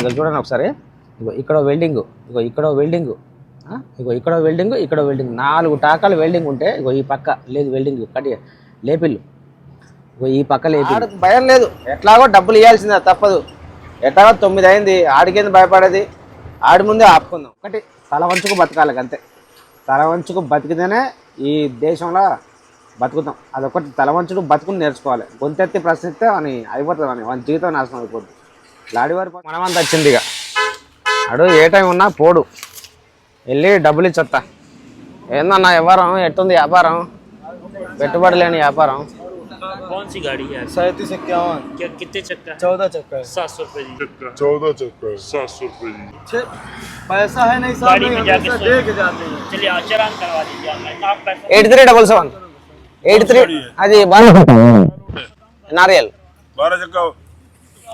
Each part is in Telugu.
ఇక చూడండి ఒకసారి. ఇగో ఇక్కడ వెల్డింగ్ ఇగో ఇక్కడ వెల్డింగ్ ఇగో ఇక్కడ వెల్డింగ్ ఇక్కడ వెల్డింగ్ నాలుగు టాకాలు వెల్డింగ్ ఉంటే ఇగో ఈ పక్క లేదు వెల్డింగ్ కట్టి లేపిల్లు. ఇగో ఈ పక్క లేపి భయం లేదు. ఎట్లాగో డబ్బులు ఇవ్వాల్సిందే తప్పదు. ఎట్లాగో తొమ్మిది అయింది ఆడికేంది భయపడేది? ఆడి ముందే ఆపుకుందాం. ఒకటి తల వంచుకు బతకాలి అంతే. తల వంచుకు బతికితేనే ఈ దేశంలో బతుకుతాం. అదొకటి తల వంచుకు బతుకుని నేర్చుకోవాలి. గొంతెత్తి ప్రశ్నిస్తే అని అయిపోతుంది అని వాళ్ళ జీవితం నాశనం అయిపోతుంది లాడివారి మనమంతా వచ్చింది ఇక అడు ఏ టైం ఉన్నా పోడు వెళ్ళి డబ్బులు ఇచ్చొత్తా ఏందన్నా వ్యాపారం ఎట్టుంది వ్యాపారం పెట్టుబడి లేని వ్యాపారం कौन सी गाड़ी है सैंतीस इक्यावन क्या कितने चक्का है चौदह चक्कर सात सौ रुपये जी चौदह चक्कर सात सौ रुपये जी छः पैसा है नहीं साहब गाड़ी नहीं में हम जाके पैसा सोए। दे के जाते हैं चलिए आज चलान करवा दीजिए ऑनलाइन आप पैसा eight three double seven eight three అది నారియల్ बारह चक्का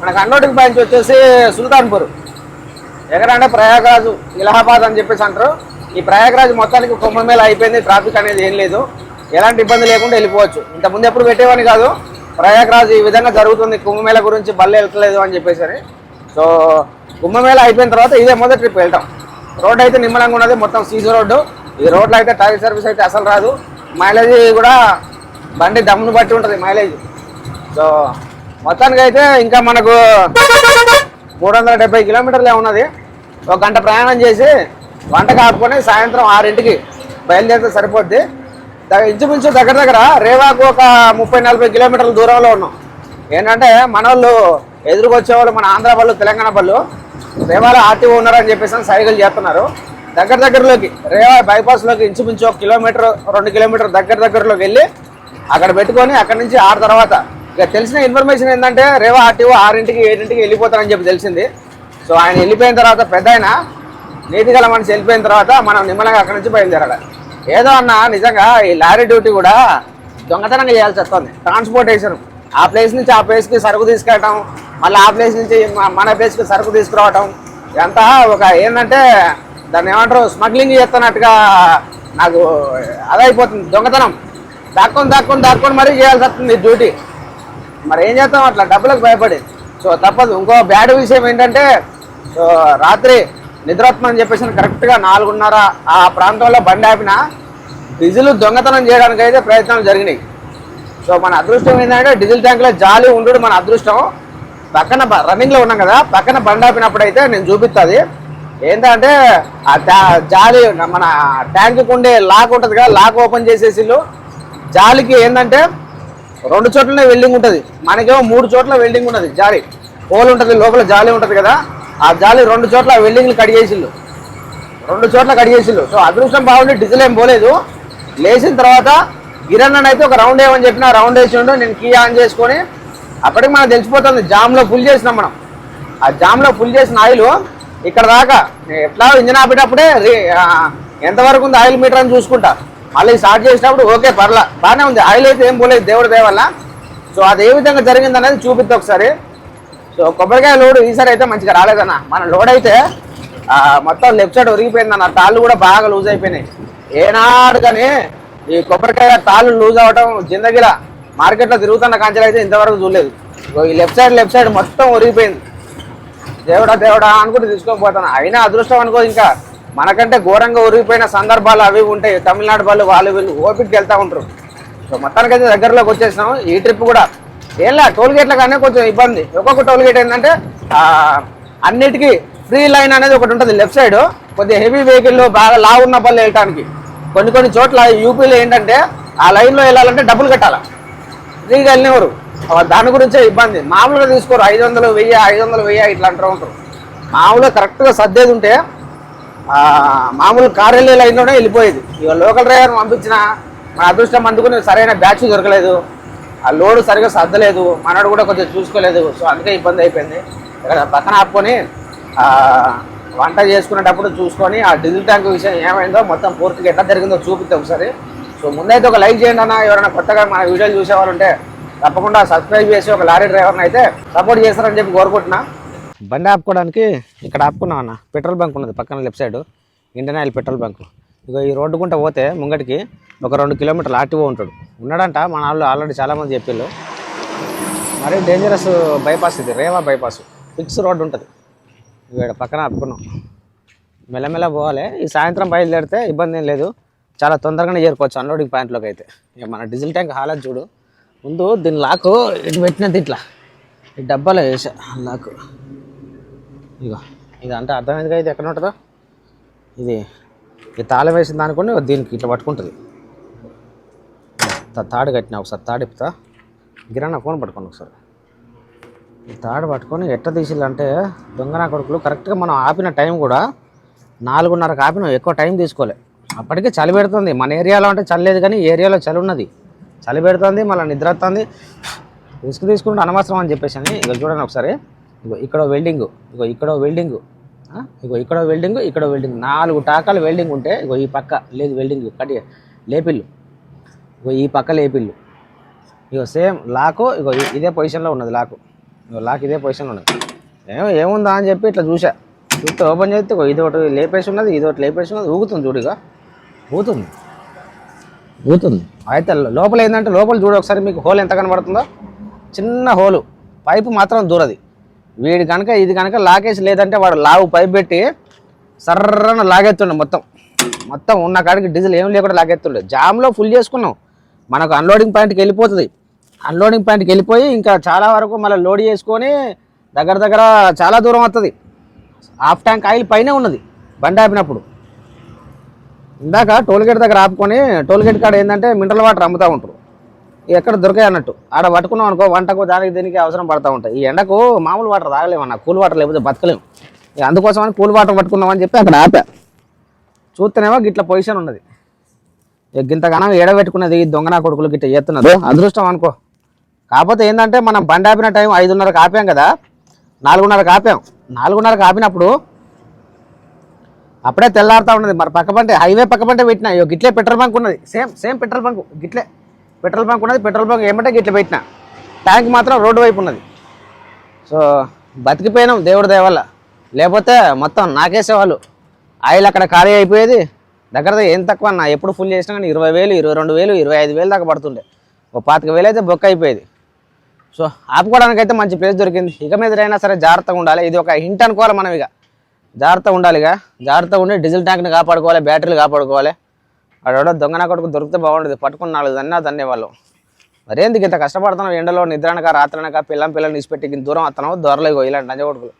మనకు అన్నోటికి పైన వచ్చేసి సుల్తాన్పూర్. ఎక్కడంటే ప్రయాగరాజు ఇలహాబాద్ అని చెప్పేసి అంటారు. ఈ ప్రయాగరాజ్ మొత్తానికి కుంభమేళ అయిపోయింది ట్రాఫిక్ అనేది ఏం లేదు. ఎలాంటి ఇబ్బంది లేకుండా వెళ్ళిపోవచ్చు. ఇంతకుముందు ఎప్పుడు పెట్టేవాని కాదు. ప్రయాగరాజ్ ఈ విధంగా జరుగుతుంది కుంభమేళ గురించి బల్లె వెళ్ళలేదు అని చెప్పేసి సో కుంభమేళ అయిపోయిన తర్వాత ఇదే మొదటి ట్రిప్ వెళ్తాం. రోడ్ అయితే నిమ్మలంగా ఉన్నది మొత్తం సీజీ రోడ్డు. ఈ రోడ్లో అయితే ట్రాఫిక్ సర్వీస్ అయితే అసలు రాదు. మైలేజ్ కూడా బండి దమ్మును బట్టి ఉంటుంది మైలేజ్. సో మొత్తానికి అయితే ఇంకా మనకు మూడు వందల డెబ్బై కిలోమీటర్లే ఉన్నది. ఒక గంట ప్రయాణం చేసి వంట కాపుకొని సాయంత్రం ఆరింటికి బయలుదేరితే సరిపోద్ది. ఇంచుమించు దగ్గర దగ్గర రేవాకు ఒక ముప్పై నలభై కిలోమీటర్ల దూరంలో ఉన్నాం. ఏంటంటే మన వాళ్ళు ఎదురుకొచ్చే వాళ్ళు మన ఆంధ్ర వాళ్ళు తెలంగాణ వాళ్ళు రేవాలో ఆర్టీఓ ఉన్నారని చెప్పేసి అని సైకిల్ చేస్తున్నారు. దగ్గర దగ్గరలోకి రేవా బైపాస్లోకి ఇంచుమించు ఒక కిలోమీటర్ రెండు కిలోమీటర్ దగ్గర దగ్గరలోకి వెళ్ళి అక్కడ పెట్టుకొని అక్కడ నుంచి ఆరు తర్వాత ఇక తెలిసిన ఇన్ఫర్మేషన్ ఏంటంటే రేవా ఆర్టీఓ ఆరింటికి ఏడింటికి వెళ్ళిపోతారని చెప్పి తెలిసింది. సో ఆయన వెళ్ళిపోయిన తర్వాత పెద్ద ఆయన నీతి గల మనిషి వెళ్ళిపోయిన తర్వాత మనం నిమ్మలంగా అక్కడి నుంచి బయలుదేరాలి. ఏదో అన్న నిజంగా ఈ లారీ డ్యూటీ కూడా దొంగతనంగా చేయాల్సి వస్తుంది. ట్రాన్స్పోర్టేషన్ ఆ ప్లేస్ నుంచి ఆ ప్లేస్కి సరుకు తీసుకెళ్ళటం మళ్ళీ ఆ ప్లేస్ నుంచి మన ప్లేస్కి సరుకు తీసుకురావటం ఇదంతా ఒక ఏంటంటే దాన్ని ఏమంటారు స్మగ్లింగ్ చేస్తున్నట్టుగా నాకు అదైపోతుంది. దొంగతనం. దాక్కొని దాక్కొని దాక్కొని మరీ చేయాల్సి వస్తుంది డ్యూటీ. మరి ఏం చేస్తాం అట్లా? డబ్బులకు భయపడి. సో తప్పదు. ఇంకో బ్యాడ్ విషయం ఏంటంటే సో రాత్రి నిద్రత్మని చెప్పేసి కరెక్ట్గా నాలుగున్నర ఆ ప్రాంతంలో బండి ఆపిన డీజిల్ దొంగతనం చేయడానికి అయితే ప్రయత్నాలు జరిగినాయి. సో మన అదృష్టం ఏంటంటే డీజిల్ ట్యాంక్లో జాలి ఉండడు మన అదృష్టం. పక్కన రన్నింగ్లో ఉన్నాం కదా పక్కన బండి ఆపినప్పుడు అయితే నేను చూపిస్తుంది ఏంటంటే ఆ ట్యా- జాలి మన ట్యాంక్ ఉండే లాక్ ఉంటుంది కదా లాక్ ఓపెన్ చేసేసిళ్ళు. జాలికి ఏంటంటే రెండు చోట్లనే వెల్డింగ్ ఉంటుంది. మనకేమో మూడు చోట్ల వెల్డింగ్ ఉంటుంది జాలి. హోల్ ఉంటుంది లోపల జాలి ఉంటుంది కదా. ఆ జాలి రెండు చోట్ల వెల్డింగ్లు కడిగేసిళ్ళు. రెండు చోట్ల కడిగేసిళ్ళు. సో అదృష్టం బాగుండి డీజిల్ ఏం పోలేదు. లేచిన తర్వాత గిరణ్ అయితే ఒక రౌండ్ వేయమని చెప్పిన రౌండ్ వేసిండు నేను కీ ఆన్ చేసుకొని అప్పటికి మనకు తెలిసిపోతుంది జామ్లో ఫుల్ చేసినాం మనం. ఆ జామ్లో ఫుల్ చేసిన ఆయిల్ ఇక్కడ దాకా నేను ఎట్లా ఇంజన్ ఆపేటప్పుడే ఎంతవరకు ఉంది ఆయిల్ మీటర్ అని చూసుకుంటా. మళ్ళీ స్టార్ట్ చేసినప్పుడు ఓకే పర్లా బాగానే ఉంది. ఆయిల్ అయితే ఏం పోలేదు దేవుడు దేవల్ల సో అది ఏ విధంగా జరిగింది అనేది చూపిద్దా ఒకసారి. సో కొబ్బరికాయ లోడ్ ఈసారి అయితే మంచిగా రాలేదన్న. మన లోడ్ అయితే మొత్తం లెఫ్ట్ సైడ్ ఒరిగిపోయిందన్న తాళ్ళు కూడా బాగా లూజ్ అయిపోయినాయి. ఏనాడు కానీ ఈ కొబ్బరికాయ తాళ్ళు లూజ్ అవ్వటం జిందగిలా మార్కెట్లో తిరుగుతున్న కాంచెలు అయితే ఇంతవరకు చూడలేదు. ఈ లెఫ్ట్ సైడ్ లెఫ్ట్ సైడ్ మొత్తం ఒరిగిపోయింది దేవుడా దేవుడా అనుకుంటే తీసుకొని పోతాను అయినా అదృష్టం అనుకో ఇంకా. మనకంటే ఘోరంగా ఉరిగిపోయిన సందర్భాలు అవి ఉంటాయి తమిళనాడు వాళ్ళు వాళ్ళు వీళ్ళు ఓపికకి వెళ్తూ ఉంటారు. సో మొత్తానికైతే దగ్గరలోకి వచ్చేసినాం. ఈ ట్రిప్ కూడా ఏంలా టోల్ గేట్ల కానీ కొంచెం ఇబ్బంది. ఒక్కొక్క టోల్ గేట్ ఏంటంటే అన్నిటికీ ఫ్రీ లైన్ అనేది ఒకటి ఉంటుంది లెఫ్ట్ సైడ్ కొద్దిగా హెవీ వెహికల్ బాగా లా ఉన్న పళ్ళు వెళ్ళటానికి. కొన్ని కొన్ని చోట్ల యూపీలో ఏంటంటే ఆ లైన్లో వెళ్ళాలంటే డబ్బులు కట్టాలి. ఫ్రీగా వెళ్ళినవారు దాని గురించే ఇబ్బంది. మామూలుగా తీసుకోరు ఐదు వందలు వెయ్యి ఐదు వందలు వెయ్యి ఇట్లా అంటూ ఉంటారు. మామూలుగా కరెక్ట్గా సర్దేది ఉంటే మామూలు కారు వెళ్ళే వెళ్ళిపోయేది. ఇక లోకల్ డ్రైవర్ పంపించిన మన అదృష్టం అందుకుని సరైన బ్యాచ్ దొరకలేదు. ఆ లోడ్ సరిగా సర్దలేదు. మనడు కూడా కొంచెం చూసుకోలేదు. సో అందుకే ఇబ్బంది అయిపోయింది. ఇక్కడ పక్కన ఆపుకొని వంట చేసుకునేటప్పుడు చూసుకొని ఆ డీజిల్ ట్యాంక్ విషయం ఏమైందో మొత్తం పూర్తిగా ఎట్లా జరిగిందో చూపిద్దాం ఒకసారి. సో ముందైతే ఒక లైక్ చేయండి అన్న. ఎవరైనా కొత్తగా మన వీడియోలు చూసేవాళ్ళు ఉంటే తప్పకుండా సబ్స్క్రైబ్ చేసి ఒక లారీ డ్రైవర్ని అయితే సపోర్ట్ చేస్తారని చెప్పి కోరుకుంటున్నా. బండి ఆపుకోవడానికి ఇక్కడ ఆపుకున్నాం అన్న. పెట్రోల్ బంక్ ఉన్నది పక్కన left side. Indian Oil petrol bunk. ఇక ఈ రోడ్డు గుంట పోతే ముంగటికి ఒక రెండు కిలోమీటర్లు ఆర్టీఓ ఉంటాడు. ఉన్నాడంట మన వాళ్ళు ఆల్రెడీ చాలామంది చెప్పిళ్ళు. మరీ డేంజరస్ బైపాస్ ఇది రేవా బైపాస్ ఫిక్స్ రోడ్డు ఉంటుంది. ఇక్కడ పక్కన ఆపుకున్నాం. మెల్లమెల్ల పోవాలి. ఈ సాయంత్రం బయలుదేరితే ఇబ్బంది ఏం లేదు. చాలా తొందరగానే చేరుకోవచ్చు అన్లోడింగ్ పాయింట్లోకి అయితే. ఇక మన డీజిల్ ట్యాంక్ హాలత్ చూడు. ముందు దీని లాకు ఇటు పెట్టినది ఇట్లా. ఈ డబ్బాలో వేసా లాకు. ఇక ఇది అంటే అర్థమైందిగా ఇది ఎక్కడ ఉంటుందో? ఇది ఈ తాళం వేసిన దానికొని దీనికి ఇట్లా పట్టుకుంటుంది. తాడు కట్టినా ఒకసారి తాడు ఇప్పుతా. గిరానా ఫోన్ పట్టుకోండి ఒకసారి. ఈ తాడు పట్టుకొని ఎట్ట తీసిల్లంటే దొంగన కొడుకులు కరెక్ట్గా మనం ఆపిన టైం కూడా నాలుగున్నరకు ఆపిన ఎక్కువ టైం తీసుకోలే. అప్పటికే చలి పెడుతుంది. మన ఏరియాలో అంటే చలిలేదు కానీ ఏరియాలో చలి ఉన్నది. చలి పెడుతుంది మళ్ళీ నిద్ర వస్తుంది. రిస్క్ తీసుకుంటే అనవసరం అని చెప్పేసి అని ఇక చూడండి ఒకసారి. ఇగో ఇక్కడ వెల్డింగ్ ఇగో ఇక్కడ వెల్డింగ్ ఇగో ఇక్కడ వెల్డింగ్ ఇక్కడ వెల్డింగ్ నాలుగు టాకాలు వెల్డింగ్ ఉంటే ఇగో ఈ పక్క లేదు వెల్డింగ్ కట్టి లేపిల్లు. ఇగో ఈ పక్క లేపిల్లు. ఇగో సేమ్ లాకు ఇగో ఇదే పొజిషన్లో ఉన్నది లాకు. ఇగో లాక్ ఇదే పొజిషన్లో ఉన్నది. ఏమో ఏముందా అని చెప్పి ఇట్లా చూసా చూస్తే ఓపెన్ చేస్తే ఇగో ఇది ఒకటి లేపేసి ఉన్నది ఇది ఒకటి లేపేసి ఉన్నది. ఊగుతుంది చూడుగా ఊగుతుంది. ఊగుతుంది. అయితే లోపల ఏంటంటే లోపల చూడు ఒకసారి మీకు హోల్ ఎంత కనబడుతుందో. చిన్న హోలు. పైపు మాత్రం దూరది. వీడు కనుక ఇది కనుక లాకేసి లేదంటే వాడు లావు పైప్ పెట్టి సర్రన లాగెత్తుండే మొత్తం. మొత్తం ఉన్న కాడికి డీజిల్ ఏం లేకుండా లాగెత్తుండే జామ్లో ఫుల్ చేసుకున్నాం. మనకు అన్లోడింగ్ పాయింట్కి వెళ్ళిపోతుంది. అన్లోడింగ్ పాయింట్కి వెళ్ళిపోయి ఇంకా చాలా వరకు మళ్ళీ లోడ్ చేసుకొని దగ్గర దగ్గర చాలా దూరం వస్తుంది హాఫ్ ట్యాంక్ ఆయిల్ పైనే ఉన్నది బండి ఆపినప్పుడు. ఇందాక టోల్గేట్ దగ్గర ఆపుకొని టోల్గేట్ కాడ ఏంటంటే మినరల్ వాటర్ అమ్ముతూ ఉంటారు. ఎక్కడ దొరికాయి అన్నట్టు. ఆడ పట్టుకున్నాం అనుకో వంటకు దానికి దీనికి అవసరం పడతా ఉంటాయి. ఈ ఎండకు మామూలు వాటర్ తాగలేమన్నా కూల్ వాటర్ లేకపోతే బతకలేము ఇక అందుకోసమని కూల్ వాటర్ పట్టుకున్నామని చెప్పి అక్కడ ఆపా. చూస్తేనేమో గిట్ల పొజిషన్ ఉన్నది. ఇక గింతగానం ఏడబెట్టుకున్నది ఈ దొంగనా కొడుకులు గిట్ట చేస్తున్నారు అదృష్టం అనుకో. కాకపోతే ఏంటంటే మనం బండి ఆపిన టైం ఐదున్నరకు ఆపాం కదా. నాలుగున్నరకు ఆపాం. నాలుగున్నరకు ఆపినప్పుడు అప్పుడే తెల్లారుతా ఉన్నది. మరి పక్క పంటే హైవే పక్క పంటే పెట్టిన. ఇగో గిట్లే పెట్రోల్ బంక్ ఉన్నది. Same same petrol bunk. గిట్లే. Petrol bunk ఉన్నది పెట్రోల్ బంక్ ఏమంటే గిట్ల పెట్టిన. ట్యాంక్ మాత్రం రోడ్డు వైపు ఉన్నది. సో బతికిపోయినాం దేవుడి దేవాల లేకపోతే మొత్తం నాకేసేవాళ్ళు. ఆయిల్ అక్కడ ఖాళీ అయిపోయేది. దగ్గర దగ్గర ఏం తక్కువ అన్న ఎప్పుడు ఫుల్ చేసినా కానీ ఇరవై వేలు ఇరవై రెండు వేలు ఇరవై ఐదు వేలు దాకా పడుతుండే. ఒక పాతిక వేలు అయితే బొక్క అయిపోయేది. సో ఆపుకోవడానికి అయితే మంచి ప్లేస్ దొరికింది. ఇక మీద అయినా సరే జాగ్రత్తగా ఉండాలి. ఇది ఒక హింట్ అనుకోవాలి మనం ఇక. జాగ్రత్తగా ఉండాలి ఇక జాగ్రత్తగా ఉండి డీజిల్ ట్యాంక్ని కాపాడుకోవాలి బ్యాటరీలు కాపాడుకోవాలి. వాడు దొంగన కొడుకు దొరికితే బాగుండేది. పట్టుకుని నాలుగు దన్నా దన్నే వాళ్ళు మరేందుకు ఇంత కష్టపడుతున్నావు? ఎండలో నిద్రనక రాత్రనక పిల్లం పిల్లల్ని ఇచ్చిపెట్టి ఇంత దూరం వస్తున్నావు? దొరలేగో ఇలాంటి నంజ కొడుకులు.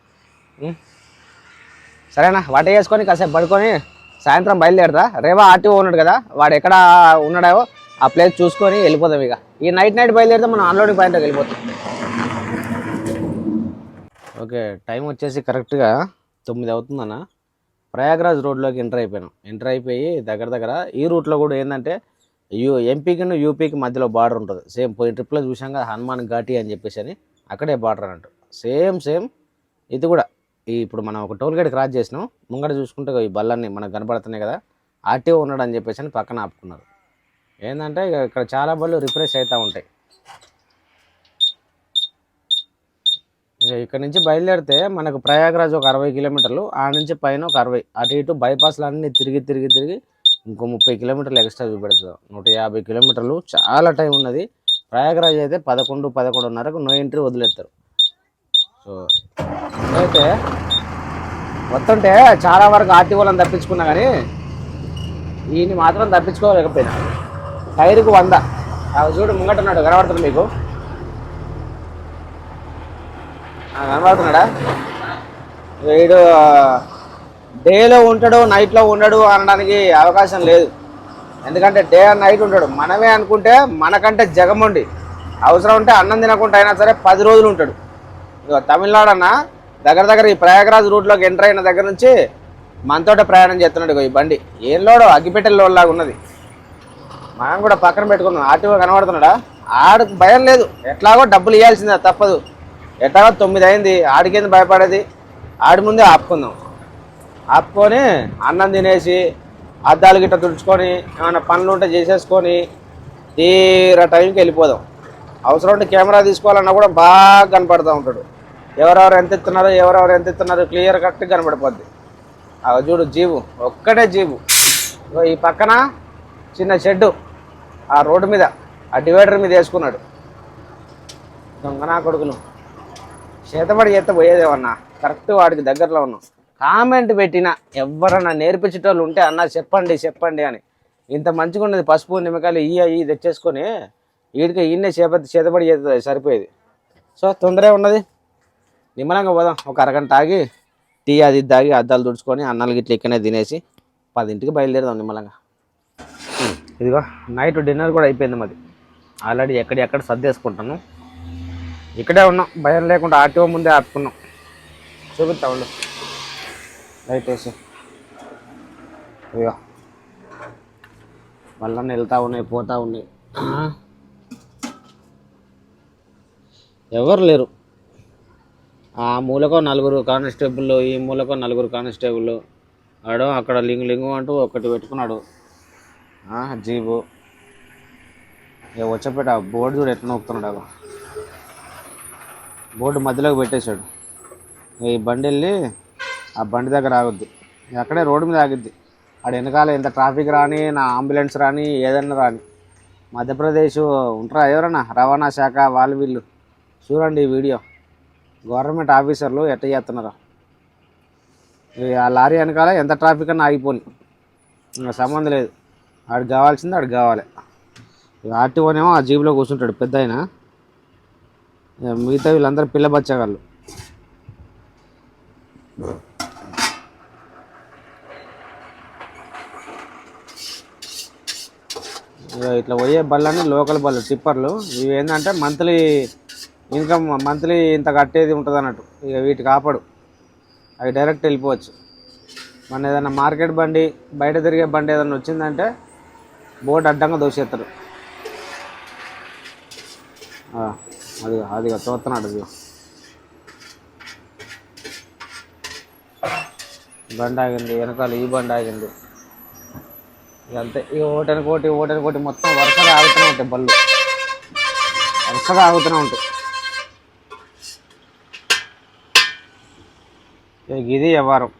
సరేనా? వంట చేసుకొని కాసేపు పడుకొని సాయంత్రం బయలుదేరదా? రేవా ఆర్టీఓ ఉన్నాడు కదా వాడు ఎక్కడ ఉన్నాడో ఆ ప్లేస్ చూసుకొని వెళ్ళిపోదాం ఇక. ఈ నైట్ నైట్ బయలుదేరితే మనం అన్లోడింగ్ పాయింట్కి వెళ్ళిపోతాం. ఓకే టైం వచ్చేసి కరెక్ట్గా తొమ్మిది అవుతుందన్నా. ప్రయాగ్రాజ్ రోడ్లోకి ఎంటర్ అయిపోయినాం. ఎంటర్ అయిపోయి దగ్గర దగ్గర ఈ రూట్లో కూడా ఏంటంటే యూ ఎంపీకి యూపీకి మధ్యలో బార్డర్ ఉంటుంది. సేమ్ పోయిన ట్రిప్లో చూసాం కదా హనుమాన్ ఘాటి అని చెప్పేసి అని అక్కడే బార్డర్ అన్నట్టు. సేమ్ సేమ్ ఇది కూడా. ఈ ఇప్పుడు మనం ఒక టోల్ గేట్ క్రాస్ చేసినాం. ముంగట చూసుకుంటే ఈ బల్లన్నీ మనకు కనపడుతున్నాయి కదా ఆర్టీఓ ఉన్నాడు అని చెప్పేసి అని పక్కన ఆపుకున్నారు. ఏంటంటే ఇక్కడ చాలా బళ్ళు రిఫ్రెష్ అవుతూ ఉంటాయి. ఇక ఇక్కడ నుంచి బయలుదేరితే మనకు ప్రయాగరాజ్ ఒక అరవై కిలోమీటర్లు ఆ నుంచి పైన ఒక అరవై. అటు ఇటు బైపాస్లు అన్నీ తిరిగి తిరిగి తిరిగి ఇంకో ముప్పై కిలోమీటర్లు ఎక్స్ట్రా చూపెడతాం నూట యాభై కిలోమీటర్లు చాలా టైం ఉన్నది. ప్రయాగరాజ్ అయితే పదకొండు పదకొండున్నరకు నో ఎంట్రీ వదిలేస్తారు. సో అయితే మొత్తంటే చాలా వరకు ఆర్టీఓలను తప్పించుకున్నా కానీ ఈయన మాత్రం తప్పించుకోలేకపోయినా. టైర్కు వంద. అవి చూడు ముంగట్టున్నాడు కనబడుతుంది మీకు ఆ, కనబడుతున్నాడా? వీడు డేలో ఉంటాడు నైట్లో ఉండడు అనడానికి అవకాశం లేదు. ఎందుకంటే డే అండ్ నైట్ ఉంటాడు. మనమే అనుకుంటే మనకంటే జగముండి అవసరం ఉంటే అన్నం తినకుండా అయినా సరే పది రోజులు ఉంటాడు. ఇక తమిళనాడు అన్న దగ్గర దగ్గర ఈ ప్రయాగరాజ్ రూట్లోకి ఎంటర్ అయిన దగ్గర నుంచి మనతోట ప్రయాణం చేస్తున్నాడు ఈ బండి. ఏం లోడో? అగ్గిపెట్టెల ఉన్నది. మనం కూడా పక్కన పెట్టుకున్నాం ఆర్టీఓ కనబడుతున్నాడా? ఆడకు భయం లేదు. ఎట్లాగో డబ్బులు ఇవ్వాల్సిందే తప్పదు. ఎట్లాగో తొమ్మిది అయింది ఆడికేంది భయపడేది? ఆడి ముందే ఆపుకుందాం. ఆపుకొని అన్నం తినేసి అద్దాలు గిట్ట తుడుచుకొని ఏమైనా పనులు ఉంటే చేసేసుకొని తీరా టైంకి వెళ్ళిపోదాం. అవసరం ఉంటే కెమెరా తీసుకోవాలన్నా కూడా బాగా కనపడుతూ ఉంటాడు. ఎవరెవరు ఎంత ఇస్తున్నారు ఎవరెవరు ఎంత ఇస్తున్నారు క్లియర్ కరెక్ట్గా కనపడిపోద్ది. అవి చూడు జీవు ఒక్కటే జీవు. ఈ పక్కన చిన్న షెడ్డు ఆ రోడ్డు మీద ఆ డివైడర్ మీద వేసుకున్నాడు. దొంగనా కొడుకులు. చేతబడి చేత పోయేదేమన్నా? కరెక్ట్ వాడికి దగ్గరలో ఉన్నాం. కామెంట్ పెట్టిన ఎవరన్నా నేర్పించేటోళ్ళు ఉంటే అన్న చెప్పండి చెప్పండి అని. ఇంత మంచిగా ఉన్నది పసుపు నిమ్మకాయలు ఇయ్య ఇవి తెచ్చేసుకొని వీడికి ఈయనే చేప చేతబడి చేస్తుంది సరిపోయేది. సో తొందరగా ఉన్నది. నిమ్మలంగా పోదాం. ఒక అరగంట ఆగి టీ అది తాగి అద్దాలు తుడుచుకొని అన్నాలు గిట్ల ఇక్కడనే తినేసి పదింటికి బయలుదేరదాం నిమ్మలంగా. ఇదిగో నైట్ డిన్నర్ కూడా అయిపోయింది మాది. ఆల్రెడీ ఎక్కడ ఎక్కడ సర్దేసుకుంటాను. ఇక్కడే ఉన్నాం భయం లేకుండా ఆర్టీఓ ముందే ఆపుకున్నాం. చూపిస్తా ఉండు. లైట్ వేసి అయ్యో మళ్ళీ వెళ్తా ఉన్నాయి పోతా ఉన్నాయి. ఎవరు లేరు? ఆ మూలకో నలుగురు కానిస్టేబుల్ ఈ మూలకో నలుగురు కానిస్టేబుల్ ఆడు అక్కడ లింగు లింగు అంటూ ఒకటి పెట్టుకున్నాడు. జీబు. ఇక వచ్చేపేట బోర్డు చూడు ఎట్లా నొక్కుతున్నాడు. బోర్డు మధ్యలోకి పెట్టేశాడు. ఈ బండి వెళ్ళి ఆ బండి దగ్గర ఆగుద్ది. అక్కడే రోడ్డు మీద ఆగిద్ది. ఆడ వెనకాల ఎంత ట్రాఫిక్ రాని నా అంబులెన్స్ రాని ఏదన్నా రాని మధ్యప్రదేశ్ ఉంటారా ఎవరన్నా? రవాణా శాఖ వాళ్ళు వీళ్ళు. చూడండి ఈ వీడియో. గవర్నమెంట్ ఆఫీసర్లు ఎట్ట చేస్తున్నారు. ఆ లారీ వెనకాల ఎంత ట్రాఫిక్ అన్నా ఆగిపోని. ఇంకా సంబంధం లేదు. ఆడికి కావాల్సింది ఆడికి కావాలి. ఆర్టీఓనేమో ఆ జీబులో కూర్చుంటాడు పెద్ద మిగతా వీళ్ళందరూ పిల్ల బచ్చగాళ్ళు. ఇక ఇట్లా పోయే బళ్ళని లోకల్ బళ్ళు టిప్పర్లు. ఇవి ఏంటంటే మంత్లీ ఇన్కమ్ మంత్లీ ఇంత కట్టేది ఉంటుంది అన్నట్టు. ఇక వీటికి ఆపడు అవి డైరెక్ట్ వెళ్ళిపోవచ్చు. మన ఏదైనా మార్కెట్ బండి బయట తిరిగే బండి ఏదైనా వచ్చిందంటే బోర్డు అడ్డంగా దోసేస్తారు అది అదిగా చూస్తున్నాడు అది. బండి ఆగింది వెనకాల ఈ బండి ఆగింది. ఇదంతా ఈ ఓటని కోటి ఓటని కోటి మొత్తం వరుసగా ఆగుతూనే ఉంటాయి బళ్ళు. వరుసగా ఆగుతూనే ఉంటాయి. ఇది వ్యవహారం.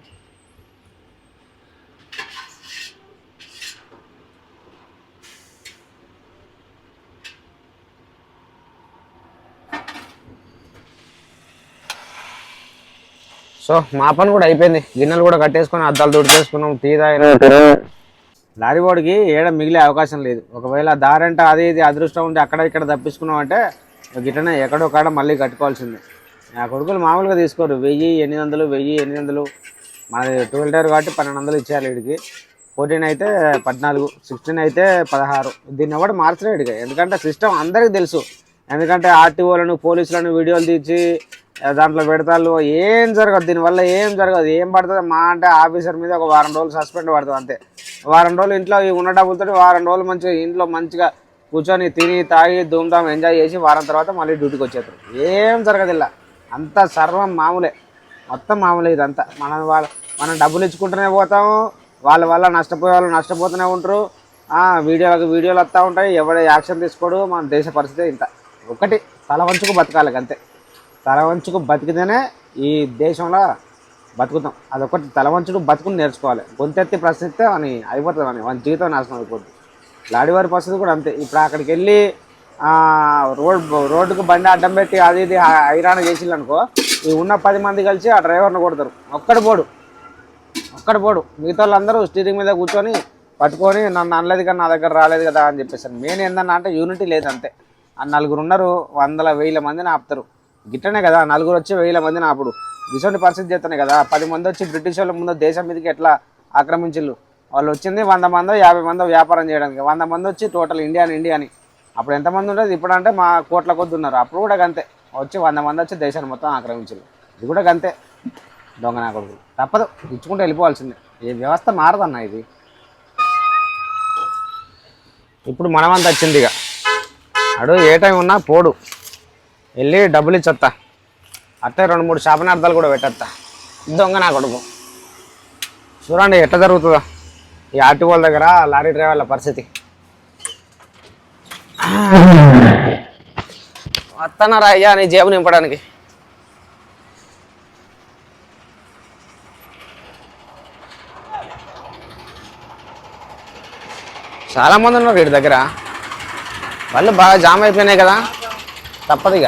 సో మా పని కూడా అయిపోయింది. గిన్నెలు కూడా కట్టేసుకొని అద్దాలు తుడిచేసుకున్నాం టీ తాగిన. లారీ వాడికి ఏడ మిగిలే అవకాశం లేదు. ఒకవేళ దారంటే అది ఇది అదృష్టం ఉండి అక్కడ ఇక్కడ తప్పించుకున్నాం అంటే గిట్టనే ఎక్కడో కాడ మళ్ళీ కట్టుకోవాల్సిందే. నా కొడుకులు మామూలుగా తీసుకోరు. వెయ్యి ఎనిమిది వందలు వెయ్యి ఎనిమిది వందలు. మనది ట్వెల్వ్ టైర్ కాబట్టి పన్నెండు వందలు ఇచ్చేయాలి వీడికి. ఫోర్టీన్ అయితే పద్నాలుగు సిక్స్టీన్ అయితే పదహారు. దీన్ని ఎవడు మార్చలేడు ఎందుకంటే సిస్టమ్ అందరికీ తెలుసు. ఎందుకంటే ఆర్టీఓలను పోలీసులను వీడియోలు తీసి ఆ, దాంట్లో పెడతాళ్ళు. ఏం జరగదు దీనివల్ల ఏం జరగదు ఏం పడుతుంది? మా అంటే ఆఫీసర్ మీద ఒక వారం రోజులు సస్పెండ్ పడుతుంది అంతే. వారం రోజులు ఇంట్లో ఉన్న డబ్బులతో వారం రోజులు మంచిగా ఇంట్లో మంచిగా కూర్చొని తిని తాగి ధూమ్ధామ్ ఎంజాయ్ చేసి వారం తర్వాత మళ్ళీ డ్యూటీకి వచ్చేస్తారు. ఏం జరగదు ఇలా. అంతా సర్వం మామూలే. మొత్తం మామూలే ఇదంతా. మనం వాళ్ళ మనం డబ్బులు ఇచ్చుకుంటూనే పోతాము వాళ్ళ వల్ల నష్టపోయే వాళ్ళు నష్టపోతూనే ఉంటారు. వీడియోలకు వీడియోలు వస్తూ ఉంటాయి. ఎవడ యాక్షన్ తీసుకోడు. మన దేశ పరిస్థితి ఇంత. ఒకటి తల వంచుకు బతకాలి అంతే. తల వంచుకు బతికితేనే ఈ దేశంలో బతుకుతాం. అదొకటి తల వంచుకు బతుకుని నేర్చుకోవాలి. గొంతెత్తి ప్రశ్నిస్తే అని అయిపోతుంది అని వాని జీవితం నాశనం అయిపోతుంది లాడివారి పరిస్థితి కూడా అంతే. ఇప్పుడు అక్కడికి వెళ్ళి రోడ్ రోడ్డుకు బండి అడ్డం పెట్టి అది ఇది హైరాణ చేసిల్లు అనుకో ఈ ఉన్న పది మంది కలిసి ఆ డ్రైవర్ని కొడతారు. ఒక్కడు పోడు. ఒక్కడు పోడు. మిగతా వాళ్ళందరూ స్టీరింగ్ మీద కూర్చొని పట్టుకొని నన్ను అనలేదు కానీ నా దగ్గర రాలేదు కదా అని చెప్పేసారు మెయిన్ ఏంటన్నా అంటే యూనిటీ లేదు అంతే. ఆ నలుగురు ఉన్నారు వందల వేల మందిని ఆపుతారు. గిట్టనే కదా నలుగురు వచ్చి వేల మందిని అప్పుడు. ఇటువంటి పరిస్థితి చేస్తున్నాయి కదా పది మంది వచ్చి బ్రిటిష్ వాళ్ళ ముందు దేశం మీదకి ఎట్లా ఆక్రమించిల్లు? వాళ్ళు వచ్చింది వంద మందో యాభై మందో వ్యాపారం చేయడానికి. వంద మంది వచ్చి టోటల్ ఇండియా ఇండియా అని. అప్పుడు ఎంతమంది ఉండేది? ఇప్పుడు అంటే మా కోట్ల కొద్ది ఉన్నారు. అప్పుడు కూడా గంతే. వచ్చి వంద మంది వచ్చి దేశాన్ని మొత్తం ఆక్రమించారు ఇది కూడా గంతే. దొంగ నా కొడుకు తప్పదు. ఇచ్చుకుంటూ వెళ్ళిపోవాల్సిందే. ఈ వ్యవస్థ మారదన్న ఇది. ఇప్పుడు మనమంతా వచ్చింది ఇక. అడు ఏ టైం ఉన్నా పోడు. వెళ్ళి డబ్బులు ఇచ్చొత్తా. అట్టే రెండు మూడు శాపనార్థాలు కూడా పెట్టేస్తా దొంగ నా కొడుకు. చూడండి ఎట్లా జరుగుతుందో. ఈ ఆర్టీ వాళ్ళ దగ్గర లారీ డ్రైవర్ల పరిస్థితి. వస్తున్నారా అయ్యా నీ జేబు నింపడానికి. చాలా మంది ఉన్నారు వీటి దగ్గర. వాళ్ళు బాగా జామ్ అయిపోయినాయి కదా. తప్పదు ఇక.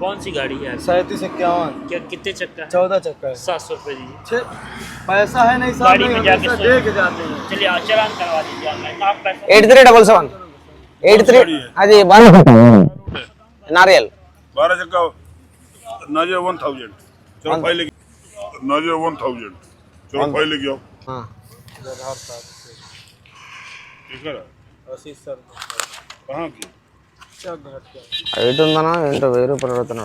कौन सी गाड़ी है? सैतीस इक्यावन। क्या कितने चक्का चौदह चक्का सात सौ रुपये दीजिए। पैसा है नहीं गाड़ी में जाके दे के जाते हैं। चलिए चलान करवा दीजिए online eight three double seven. Eight three हाँ। जी बारह नारियल। बारह चक्का नाजिया वन थाउज़ेंड। चलो हाँ। चौपाई लेके नाजिया वन थाउज़ेंड। चलो हाँ। चौपाई लेके आओ। हाँ। ठीक है अस्सी सर। कहाँ की? హైట్ ఉందనా ఏంటో వెయ్యి రూపాయలు అనా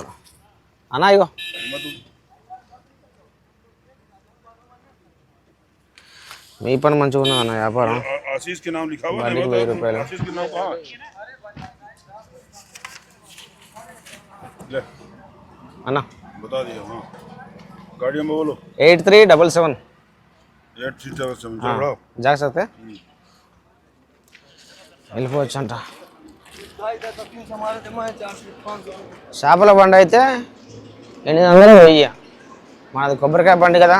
అన్నా ఇగో. మీ పని మంచిగా ఉన్నా అన్న వ్యాపారం? వెయ్యి రూపాయలు. Eight three double seven. Eight three double seven. జాగ్రత్త. వెళ్ళిపోవచ్చు అంట చేపల బండి అయితే ఎనిమిది వందలు వెయ్యి. మనది కొబ్బరికాయ బండి కదా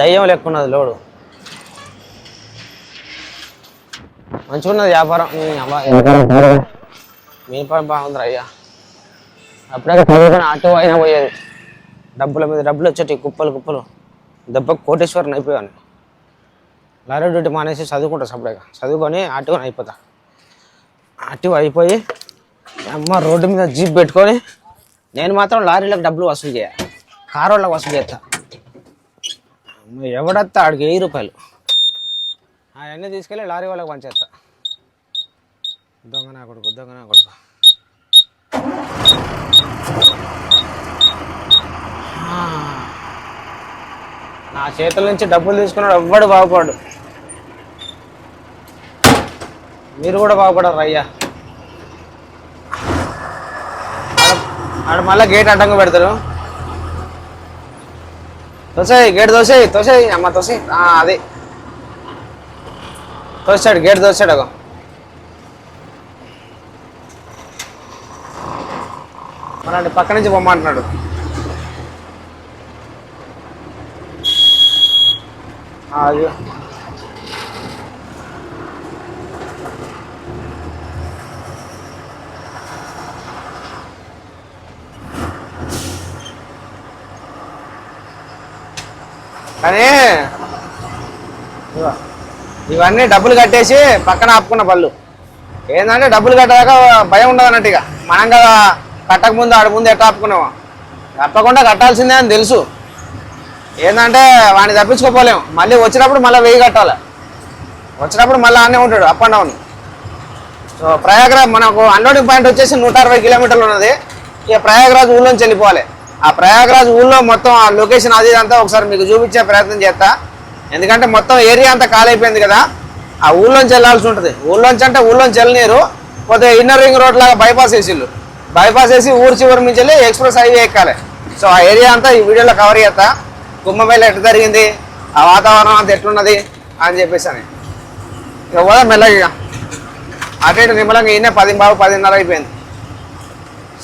దయ్యం లెక్క ఉన్నది లోడు మంచిగా ఉన్నది వ్యాపారం మీ పని బాగుంది. పని బాగుందిరా అయ్యా. అప్పుడే చదువుకుని ఆటో అయినా పోయేది. డబ్బుల మీద డబ్బులు వచ్చేటి కుప్పలు కుప్పలు. దెబ్బ కోటేశ్వరం అయిపోయాను. లారీ డ్యూటీ మానేసి చదువుకుంటా సపరేట్గా చదువుకొని ఆటోని అయిపోతా. అటు అయిపోయి అమ్మ రోడ్డు మీద జీప్ పెట్టుకొని నేను మాత్రం లారీలకు డబ్బులు వసూలు చేయ. కారు వాళ్ళకి వసూలు చేస్తా. అమ్మ, ఎవడత్తా ఆడికి వెయ్యి రూపాయలు? అవన్నీ తీసుకెళ్ళి లారీ వాళ్ళకి పంచేస్తా. దొంగ నా కొడుకు దొంగ నా కొడుకు నా చేతుల నుంచి డబ్బులు తీసుకున్నాడు ఎవ్వడు బాగుపడు మీరు కూడా బాగుపడరు అయ్యా. ఆడ మళ్ళీ గేట్ అడ్డంగా పెడతారు. తోసాయి గేట్ తోసాయి తోసాయి అమ్మ తోసాయి. అది. తోసాడు గేట్ తోసాడు అగో. మనండి పక్క నుంచి పొమ్మంటున్నాడు. అయ్యో కానీ ఇవన్నీ డబ్బులు కట్టేసి పక్కన ఆపుకున్న పళ్ళు. ఏంటంటే డబ్బులు కట్టదాకా భయం ఉండదు అన్నట్టు ఇక. మనం కదా కట్టక ముందు ఆడ ముందు ఎట్లా ఆపుకున్నాము. తప్పకుండా కట్టాల్సిందే అని తెలుసు. ఏంటంటే వాడిని తప్పించుకోపోలేము. మళ్ళీ వచ్చినప్పుడు మళ్ళీ వెయ్యి కట్టాలి. వచ్చినప్పుడు మళ్ళీ అన్నే ఉంటాడు up and down so Prayagraj మనకు అన్లోడింగ్ పాయింట్ వచ్చేసి నూట అరవై కిలోమీటర్లు ఉన్నది. ఇక ప్రయాగరాజ్ ఊళ్ళోంచి వెళ్ళిపోవాలి. ఆ ప్రయాగరాజ్ ఊళ్ళో మొత్తం ఆ లొకేషన్ అది ఇదంతా ఒకసారి మీకు చూపించే ప్రయత్నం చేస్తా. ఎందుకంటే మొత్తం ఏరియా అంతా ఖాళీ అయిపోయింది కదా. ఆ ఊళ్ళోంచి వెళ్ళాల్సి ఉంటుంది. ఊళ్ళోంచి అంటే ఊళ్ళోంచి వెళ్ళనీరు పోతే ఇన్నర్ రింగ్ రోడ్ లాగా బైపాస్ వేసిళ్ళు బైపాస్ వేసి ఊరు చివరి నుంచి వెళ్ళి ఎక్స్ప్రెస్ హైవే ఎక్కాలి. సో ఆ ఏరియా అంతా ఈ వీడియోలో కవర్ చేస్తా. కుంభమేళ ఎట్లా జరిగింది? ఆ వాతావరణం అంతా ఎట్లున్నది? అని చెప్పేసి అని. ఇక పోదాం మెల్లగా అటు ఇటు నిమ్మలంగా ఈయన పది బాబు పదిన్నర అయిపోయింది.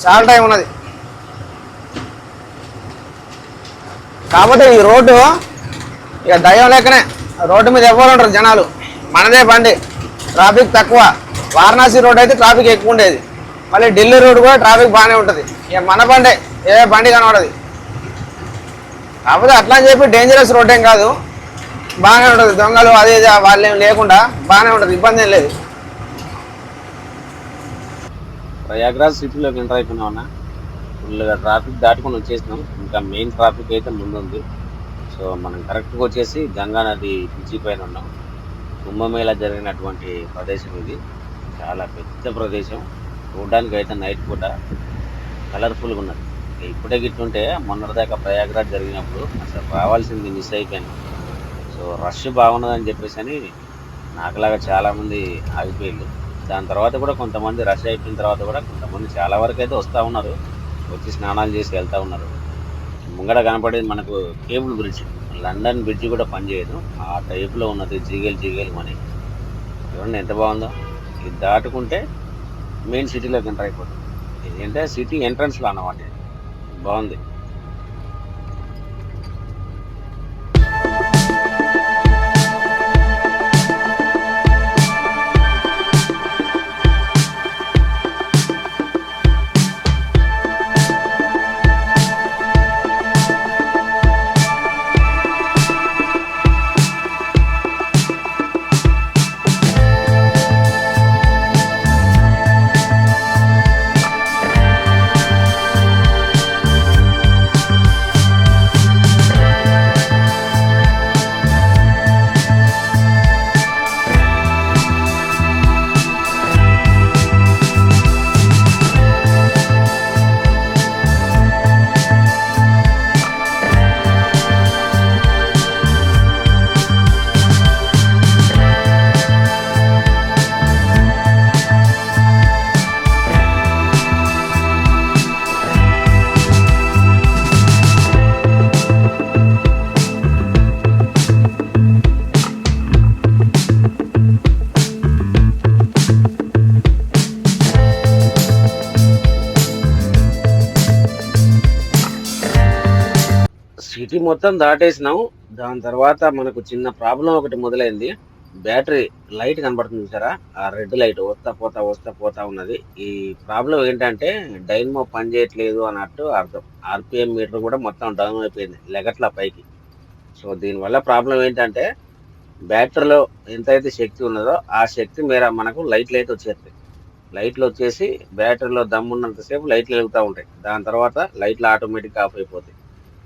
చాలా టైం ఉన్నది. కాకపోతే ఈ రోడ్డు ఇక దయ్యం లేకనే రోడ్డు మీద ఎవరు ఉంటారు జనాలు. మనదే బండి. ట్రాఫిక్ తక్కువ. వారణాసి రోడ్ అయితే ట్రాఫిక్ ఎక్కువ ఉండేది. మళ్ళీ ఢిల్లీ రోడ్ కూడా ట్రాఫిక్ బాగానే ఉంటుంది. ఇక మన బండే ఏ బండి కనబడదు. కాకపోతే అట్లా అని చెప్పి డేంజరస్ రోడ్ ఏం కాదు. బాగానే ఉంటుంది. దొంగలు అదే ఇది వాళ్ళు ఏం లేకుండా బాగానే ఉంటుంది. ఇబ్బంది ఏం లేదు. ప్రయాగ్రాజ్ సిటీలోకి ఎంటర్ అయిపోయినాం ఫుల్గా ట్రాఫిక్ దాటుకొని వచ్చేసినాం ఇంకా మెయిన్ ట్రాఫిక్ అయితే ముందు ఉంది సో మనం కరెక్ట్గా వచ్చేసి గంగా నది బ్రిడ్జి పైన ఉన్నాం. కుంభమేళ జరిగినటువంటి ప్రదేశం ఇది. చాలా పెద్ద ప్రదేశం. చూడడానికి అయితే నైట్ పూట కలర్ఫుల్గా ఉన్నది. ఇప్పుడే గిట్టుంటే మొన్నటిదాకా ప్రయాగ్రాజ్ జరిగినప్పుడు అసలు రావాల్సింది మిస్ అయిపోయాను. సో రష్ బాగున్నదని చెప్పేసి అని నాకులాగా చాలామంది ఆగిపోయారు దాని తర్వాత కూడా కొంతమంది రష్ అయిపోయిన తర్వాత కూడా కొంతమంది చాలా వరకు అయితే వస్తూ ఉన్నారు. వచ్చి స్నానాలు చేసి వెళ్తూ ఉన్నారు. ముంగడ కనపడేది మనకు కేబుల్ బ్రిడ్జ్. లండన్ బ్రిడ్జ్ కూడా పనిచేయదు. ఆ టైప్లో ఉన్నది జీగల్ జిగేల్ మని. చూడండి ఎంత బాగుందో. ఇది దాటుకుంటే మెయిన్ సిటీలోకి ఎంటర్ అయిపోతుంది. ఇది సిటీ ఎంట్రన్స్లో అన్నమాట బాగుంది. సిటీ మొత్తం దాటేసినాం. దాని తర్వాత మనకు చిన్న ప్రాబ్లం ఒకటి మొదలైంది. బ్యాటరీ లైట్ కనబడుతుంది సరా ఆ రెడ్ లైట్ వస్తా పోతా వస్తా పోతా ఉన్నది. ఈ ప్రాబ్లం ఏంటంటే డైన్మో పని చేయట్లేదు అన్నట్టు అర్థం. ఆర్పిఎం మీటర్ కూడా మొత్తం డౌన్ అయిపోయింది లెగట్ల పైకి. సో దీనివల్ల ప్రాబ్లం ఏంటంటే బ్యాటరీలో ఎంతైతే శక్తి ఉన్నదో ఆ శక్తి మేర మనకు లైట్లు అయితే వచ్చేస్తాయి లైట్లు వచ్చేసి బ్యాటరీలో దమ్మున్నంతసేపు లైట్లు వెలుగుతూ ఉంటాయి. దాని తర్వాత లైట్లు ఆటోమేటిక్గా ఆఫ్ అయిపోతాయి.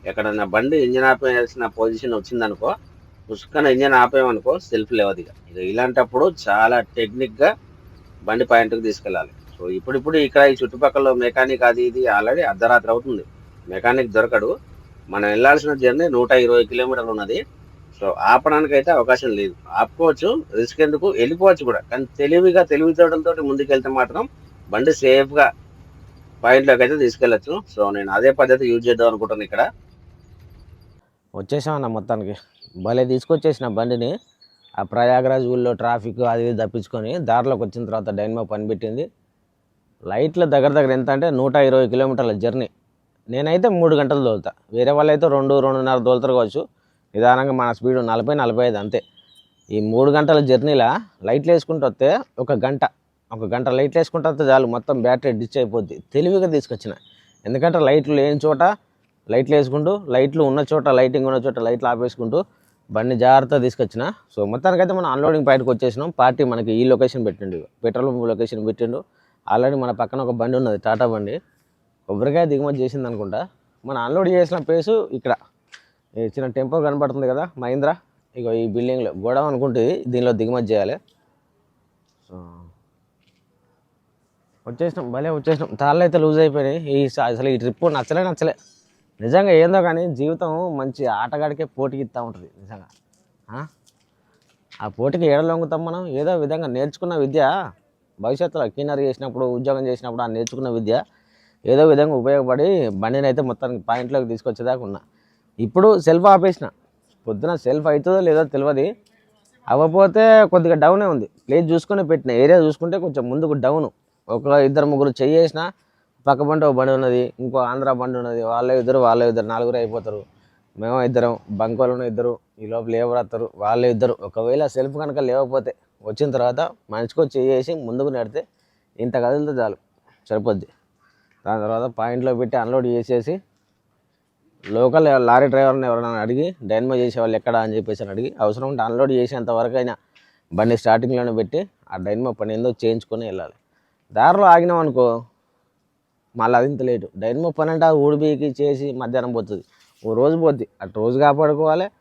ఎక్కడన్నా బండి ఇంజన్ ఆపేయాల్సిన పొజిషన్ వచ్చిందనుకో పుష్కన ఇంజన్ ఆపేయమనుకో సెల్ఫ్ లేవదు ఇక. ఇక ఇలాంటప్పుడు చాలా టెక్నిక్గా బండి పాయింట్కి తీసుకెళ్ళాలి. సో ఇప్పుడిప్పుడు ఇక్కడ ఈ చుట్టుపక్కల మెకానిక్ అది ఇది ఆల్రెడీ అర్ధరాత్రి అవుతుంది. మెకానిక్ దొరకడు. మనం వెళ్ళాల్సిన జర్నీ నూట ఇరవై కిలోమీటర్లు ఉన్నది. సో ఆపడానికి అయితే అవకాశం లేదు. ఆపుకోవచ్చు రిస్క్ ఎందుకు? వెళ్ళిపోవచ్చు కూడా. కానీ తెలివిగా తెలివితేటలతో ముందుకు ముందుకెళ్తే మాత్రం బండి సేఫ్గా పాయింట్లోకి అయితే తీసుకెళ్ళచ్చు. సో నేను అదే పద్ధతి యూజ్ చేద్దాం అనుకుంటున్నాను ఇక్కడ. వచ్చేసామన్న మొత్తానికి. భలే తీసుకొచ్చేసిన బండిని. ఆ ప్రయాగరాజ్ ఊళ్ళో ట్రాఫిక్ అది ఇది తప్పించుకొని దారిలోకి వచ్చిన తర్వాత డైనమో పని పెట్టింది. లైట్ల దగ్గర దగ్గర ఎంత అంటే నూట ఇరవై కిలోమీటర్ల జర్నీ. నేనైతే మూడు గంటలు తోలుతా వేరే వాళ్ళు అయితే రెండు రెండున్నర దోలుతారు కావచ్చు. నిదానంగా మన స్పీడ్ నలభై నలభై ఐదు అంతే. ఈ మూడు గంటల జర్నీలా లైట్లు వేసుకుంటూ వస్తే ఒక గంట. ఒక గంట లైట్లు వేసుకుంటే చాలు మొత్తం బ్యాటరీ డిచ్ అయిపోద్ది. తెలివిగా తీసుకొచ్చిన. ఎందుకంటే లైట్లు లేని చోట లైట్లు వేసుకుంటూ లైట్లు ఉన్న చోట లైటింగ్ ఉన్న చోట లైట్లు ఆపేసుకుంటూ బండి జాగ్రత్తగా తీసుకొచ్చిన. సో మొత్తానికైతే మనం అన్లోడింగ్ పాయింట్కి వచ్చేసినాం. పార్టీ మనకి ఈ లొకేషన్ పెట్టిండు. పెట్రోల్ పంప్ లొకేషన్ పెట్టిండు. ఆల్రెడీ మన పక్కన ఒక బండి ఉన్నది టాటా బండి. కొబ్బరికాయ దిగుమతి చేసింది అనుకుంటా. మనం అన్లోడ్ చేసిన ప్లేసు ఇక్కడ. చిన్న టెంపో కనబడుతుంది కదా మహీంద్రా. ఇక ఈ బిల్డింగ్లో గోడౌన్ అనుకుంటుంది దీనిలో దిగుమతి చేయాలి. సో వచ్చేసినాం భలే వచ్చేసినాం. తాళ్ళు అయితే లూజ్ అయిపోయినాయి. ఈ అసలు ఈ ట్రిప్ నచ్చలే నచ్చలే. నిజంగా ఏందో కానీ జీవితం మంచి ఆటగాడికే పోటీకి ఇస్తూ ఉంటుంది నిజంగా. ఆ? పోటీకి ఏడలొంగుతాం మనం? ఏదో విధంగా నేర్చుకున్న విద్య భవిష్యత్తులో కీనర్ చేసినప్పుడు ఉద్యోగం చేసినప్పుడు ఆ నేర్చుకున్న విద్య ఏదో విధంగా ఉపయోగపడి బండిని అయితే మొత్తానికి పాయింట్లోకి తీసుకొచ్చేదాకా ఉన్నా. ఇప్పుడు సెల్ఫ్ ఆపేసిన. పొద్దున సెల్ఫ్ అవుతుందో లేదో తెలియదు అవ్వకపోతే కొద్దిగా డౌనే ఉంది. ప్లేస్ చూసుకొని పెట్టిన. ఏరియా చూసుకుంటే కొంచెం ముందుకు డౌను ఒక ఇద్దరు ముగ్గురు చెయ్యేసిన పక్క పంట ఒక బండి ఉన్నది ఇంకో ఆంధ్ర బండి ఉన్నది వాళ్ళే ఇద్దరు వాళ్ళే ఇద్దరు నలుగురు అయిపోతారు. మేము ఇద్దరం బంకోళ్ళను ఇద్దరు ఈ లోపల లేబర్ వస్తారు వాళ్ళే ఇద్దరు. ఒకవేళ సెల్ఫ్ కనుక లేకపోతే వచ్చిన తర్వాత మనిషికి చేసి ముందుకు నెడితే ఇంత కదిలితే చాలు సరిపోద్ది. దాని తర్వాత పాయింట్లో పెట్టి అన్లోడ్ చేసేసి లోకల్ లారీ డ్రైవర్ని ఎవరైనా అడిగి డైన్మో చేసేవాళ్ళు ఎక్కడ అని చెప్పేసి అడిగి అవసరం ఉంటే అన్లోడ్ చేసేంత బండి స్టార్టింగ్లోనే పెట్టి ఆ డైన్మో పని ఏందో చేయించుకొని వెళ్ళాలి. దారిలో ఆగినాం అనుకో మళ్ళీ అది ఇంత లేటు. డైనమో పని అంటే ఊడిబీకి చేసి మధ్యాహ్నం పోతుంది. ఓ రోజు పోద్ది. అటు రోజు కాపాడుకోవాలి.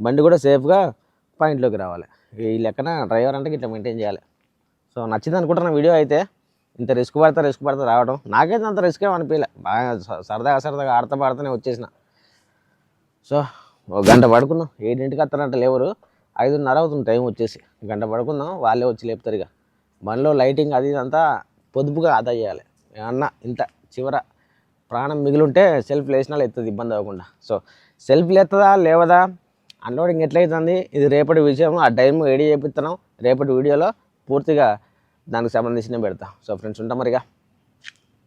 బండి కూడా సేఫ్గా పాయింట్లోకి రావాలి. ఈ లెక్కన డ్రైవర్ అంటే ఇట్లా మెయింటైన్ చేయాలి. సో నచ్చింది అనుకుంటున్న వీడియో అయితే ఇంత రిస్క్ పడతా రిస్క్ పడతా రావడం నాకైతే అంత రిస్క్ ఏం అనిపించలే. బాగా స- సరదాగా సరదాగా ఆడతా పాడుతూనే వచ్చేసిన. సో ఒక గంట పడుకుందాం. ఏడింటికి వస్తారంట లేవరు. ఐదున్నర అవుతుంది టైం వచ్చేసి. గంట పడుకుందాం. వాళ్ళే వచ్చి లేపుతారు ఇక. బండిలో లైటింగ్ అది ఇదంతా పొదుపుగా ఆదా చేయాలి. ఏమన్నా ఇంత చివర ప్రాణం మిగిలింటే సెల్ఫ్ లేచినా లేస్తుంది ఇబ్బంది అవ్వకుండా. సో సెల్ఫ్ లేస్తుందా లేవదా? అన్లోడింగ్ ఎట్లయితుంది ఇది రేపటి విషయం ఆ టైం ఏడి చేపిస్తున్నాం రేపటి వీడియోలో పూర్తిగా దానికి సంబంధించిన పెడతాం. సో ఫ్రెండ్స్ ఉంటాం మరిగా.